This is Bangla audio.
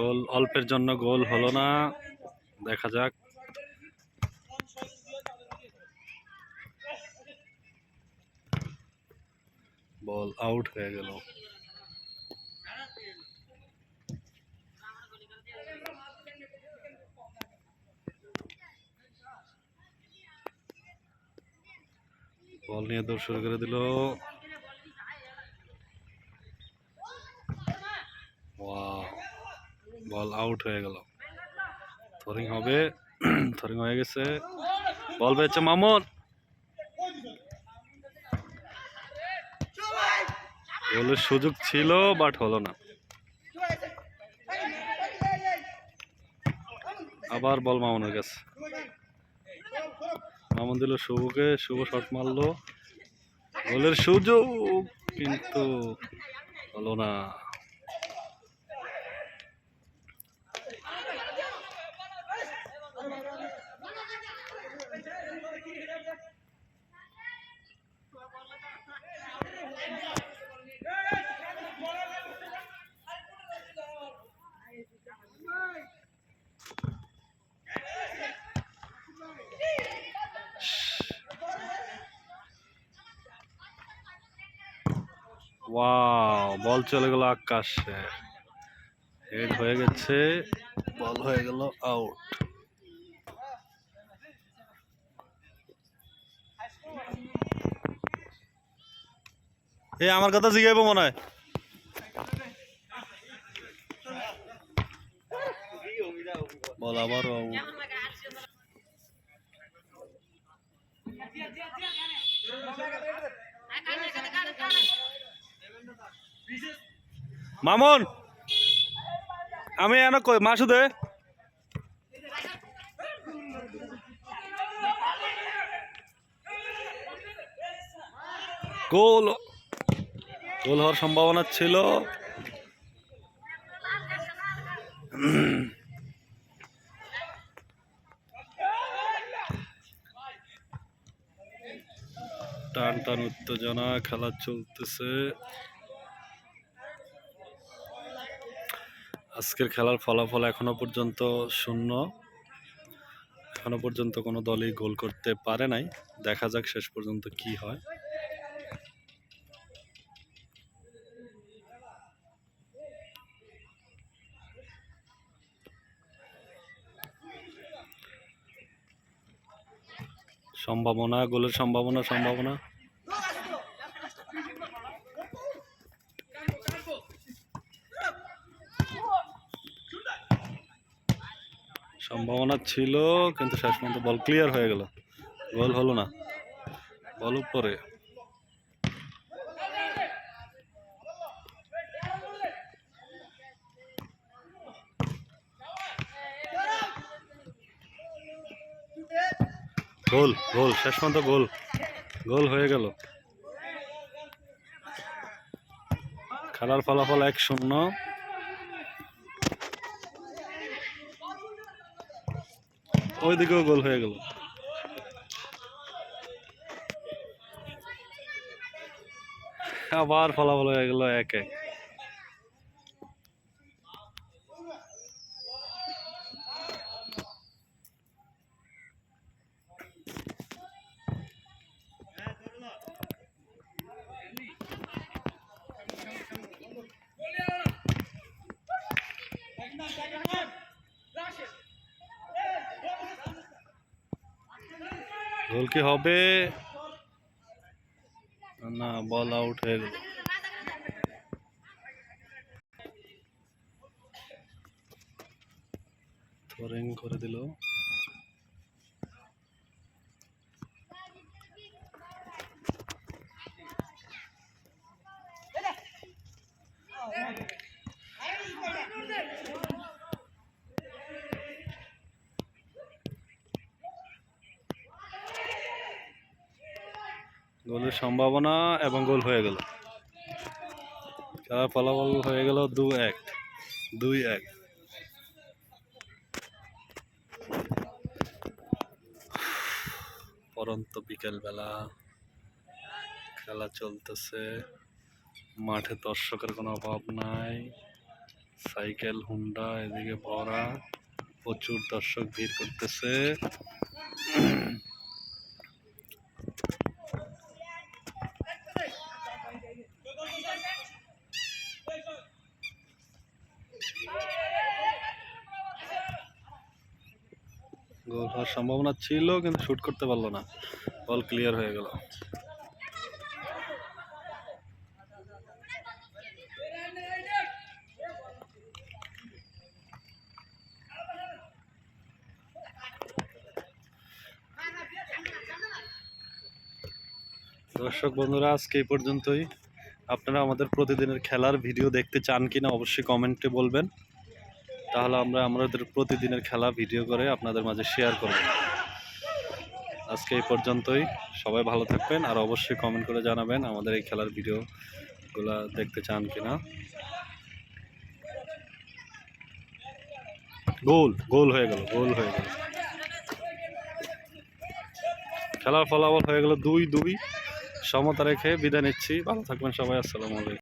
গোল, অল্পের জন্য গোল হলো না। দেখা যাক। বল আউট হয়ে গেল। বল নিয়ে দৌড় শুরু করে দিল ওয়াও বল আউট হয়ে গেল। থরিং হবে থরিং হয়ে গেছে। বল পেয়েছে মামুন। গোলের সুযোগ ছিল বাট হলো না। আবার বল মামুনের কাছে। মামুন দিল শুভকে, শুভ শট মারলো। গোলের সুযোগ, কিন্তু হলো না। ওয়াও বল চলে গেল আকাশে। হেড হয়ে গেছে। বল হয়ে গেল আউট এ আমার কথা জিগাইবো মনে হয়? বল আবার আউট মামুন, আমি এনে কই মাসু দে গোল। গোল হওয়ার সম্ভাবনা ছিল। টান টান উত্তেজনা, খেলা চলতেছে। আজকের খেলার ফলাফল এখনও পর্যন্ত শূন্য। এখনও পর্যন্ত কোনো দলই গোল করতে পারে নাই। দেখা যাক শেষ পর্যন্ত কি হয়। সম্ভাবনা, গোলের সম্ভাবনা সম্ভাবনা। সম্ভাবনা ছিল, কিন্তু শেষ পর্যন্ত বল ক্লিয়ার হয়ে গেল। গোল হলো না। বল উপরে। গোল গোল, শেষ পর্যন্ত গোল। গোল হয়ে গেল। খেলার ফলাফল এক শূন্য। ওইদিকেও গোল হয়ে গেল। আবার ফলাফল হয়ে গেল এক এক। গোল কি হবে? না বল আউট হয়ে গেল। করে দিল। গোলের সম্ভাবনা এবং গোল হয়ে গেল। খেলার ফলাফল হয়ে গেল দু এক, দুই এক। পরন্ত বিকেলবেলা খেলা চলতেছে। মাঠে দর্শকের কোনো অভাব নাই। সাইকেল, হুন্ডা, এদিকে ভরা। প্রচুর দর্শক ভিড় করতেছে। গোল হওয়ার সম্ভাবনা ছিল, কিন্তু শুট করতে পারল না। বল ক্লিয়ার হয়ে গেল। দর্শক বন্ধুরা, আজকে এই পর্যন্তই। আপনারা আমাদের প্রতিদিনের খেলার ভিডিও দেখতে চান কিনা অবশ্যই কমেন্টে বলবেন। তাহলে আমরা আমাদের প্রতিদিনের খেলা ভিডিও করে আপনাদের মাঝে শেয়ার করব। আজকে এই পর্যন্তই। সবাই ভালো থাকবেন আর অবশ্যই কমেন্ট করে জানাবেন আমাদের এই খেলার ভিডিওগুলা দেখতে চান কিনা। গোল গোল হয়ে গেল, গোল হয়ে গেল। খেলার ফলাফল হয়ে গেল দুই দুই। সমতা রেখে বিদায় নিচ্ছি। ভালো থাকবেন সবাই, আসসালামু আলাইকুম।